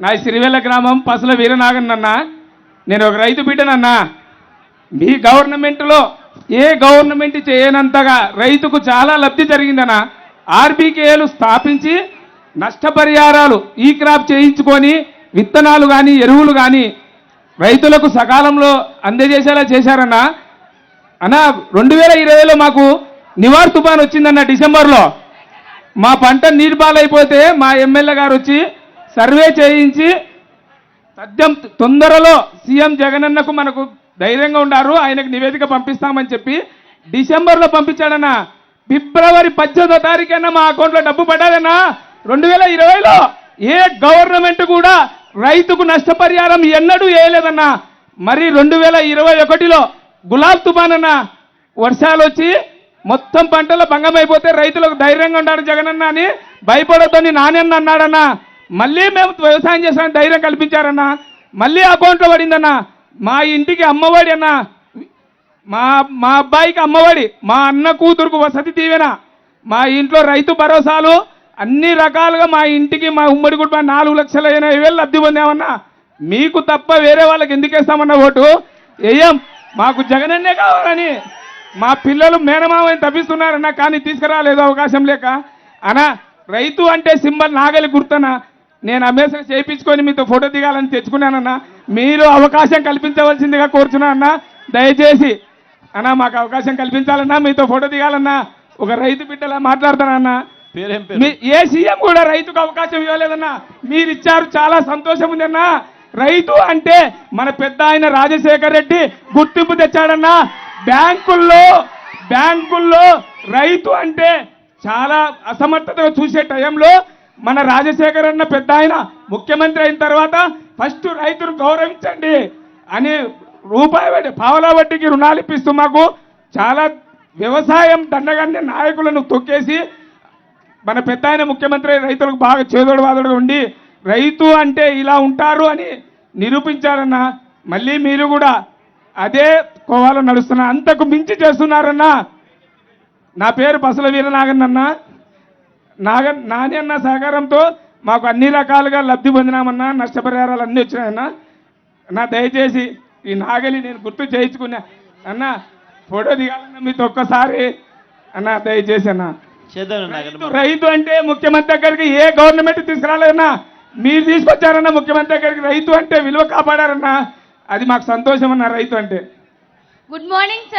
నా సిరివెల్ల గ్రామం పసుల వీరనాగన్ నేను ఒక రైతు బిడ్డనన్నా మీ గవర్నమెంట్లో ఏ గవర్నమెంట్ చేయనంతగా రైతుకు చాలా లబ్ధి జరిగిందన్న. ఆర్బీకేలు స్థాపించి నష్టపరిహారాలు ఈ క్రాప్ చేయించుకొని విత్తనాలు కానీ ఎరువులు కానీ రైతులకు సకాలంలో అందజేసేలా చేశారన్న. అన్నా రెండు వేల ఇరవైలో మాకు నివార్ తుఫాన్ వచ్చిందన్న డిసెంబర్లో. మా పంట నీటిపాలైపోతే మా ఎమ్మెల్యే గారు వచ్చి సర్వే చేయించి సత్యం తొందరలో సీఎం జగనన్నకు మనకు ధైర్యంగా ఉండారు. ఆయనకు నివేదిక పంపిస్తామని చెప్పి డిసెంబర్లో పంపించాడన్న. ఫిబ్రవరి పద్దెనిమిదో తారీఖున మా అకౌంట్లో డబ్బు పడ్డాదన్నా. రెండు వేల ఇరవైలో ఏ గవర్నమెంట్ కూడా రైతుకు నష్టపరిహారం ఎన్నడూ వేయలేదన్నా. మరి రెండు వేల ఇరవై ఒకటిలో గులాబ్ తుఫాన్ అన్న వర్షాలు వచ్చి మొత్తం పంటలు భంగమైపోతే రైతులకు ధైర్యంగా ఉన్నాడు జగనన్న అని భయపడొద్దని నానన్న అన్నాడన్నా. మళ్ళీ మేము వ్యవసాయం చేసామని ధైర్యం కల్పించారన్న మళ్ళీ అకౌంట్లో పడిందన్న మా ఇంటికి అమ్మఒడి అన్న మా మా అబ్బాయికి అమ్మఒడి మా అన్న కూతురుకు వసతి దీవెన మా ఇంట్లో రైతు భరోసాలు అన్ని రకాలుగా మా ఇంటికి మా ఉమ్మడి కుటుంబం నాలుగు లక్షల ఎనభై వేలు లబ్ధి పొందామన్నా మీకు తప్ప వేరే వాళ్ళకి ఎందుకు వేస్తామన్న ఓటు? ఏం మాకు జగనన్నే కావాలని. మా పిల్లలు మేనమామని తప్పిస్తున్నారన్నా కానీ తీసుకురాలేదు అవకాశం లేక. అనా రైతు అంటే సింబల్ నాగలి గుర్తన నేను అమేసం చేయించుకొని మీతో ఫోటో దిగాలని తెచ్చుకున్నానన్న మీరు అవకాశం కల్పించవలసిందిగా కోరుచున్నా అన్న దయచేసి అన్న మాకు అవకాశం కల్పించాలన్నా మీతో ఫోటో దిగాలన్నా ఒక రైతు బిడ్డలా మాట్లాడతానన్నా. ఏ సీఎం కూడా రైతుకు అవకాశం ఇవ్వలేదన్నా. మీరు ఇచ్చారు చాలా సంతోషం ఉందన్నా. రైతు అంటే మన పెద్ద ఆయన రాజశేఖర్ రెడ్డి గుర్తింపు తెచ్చాడన్నా. బ్యాంకుల్లో బ్యాంకుల్లో రైతు అంటే చాలా అసమర్థతగా చూసే టైంలో మన రాజశేఖర్ అన్న పెద్ద ఆయన ముఖ్యమంత్రి అయిన తర్వాత ఫస్ట్ రైతును గౌరవించండి అని రూపాయి వడ్డీ పావలా వడ్డీకి రుణాలు ఇప్పిస్తూ మాకు చాలా వ్యవసాయం దండగానే నాయకులను తొక్కేసి మన పెద్ద ఆయన ముఖ్యమంత్రి రైతులకు బాగా చేదోడు వాదోడు ఉండి రైతు అంటే ఇలా ఉంటారు అని నిరూపించారన్న మళ్ళీ మీరు కూడా అదే కోవాలో నడుస్తున్నా అంతకు మించి చేస్తున్నారన్న. నా పేరు పసల వీరనాగన్ అన్నా నాగన్ నాని అన్న సహకారంతో మాకు అన్ని రకాలుగా లబ్ధి పొందినామన్నా నష్టపరిహారాలు అన్నీ వచ్చినాయన్న. నా దయచేసి ఈ నాగలి నేను గుర్తు చేయించుకున్నా. అన్న ఫోటో దిగాలన్న మీతో ఒక్కసారి. అన్న దయచేసి అన్న. రైతు అంటే ముఖ్యమంత్రి దగ్గరికి ఏ గవర్నమెంట్ తీసుకురాలేదన్నా? మీరు తీసుకొచ్చారన్న ముఖ్యమంత్రి దగ్గరికి రైతు అంటే విలువ కాపాడారన్నా? అది మాకు సంతోషం అన్న రైతు అంటే. Good morning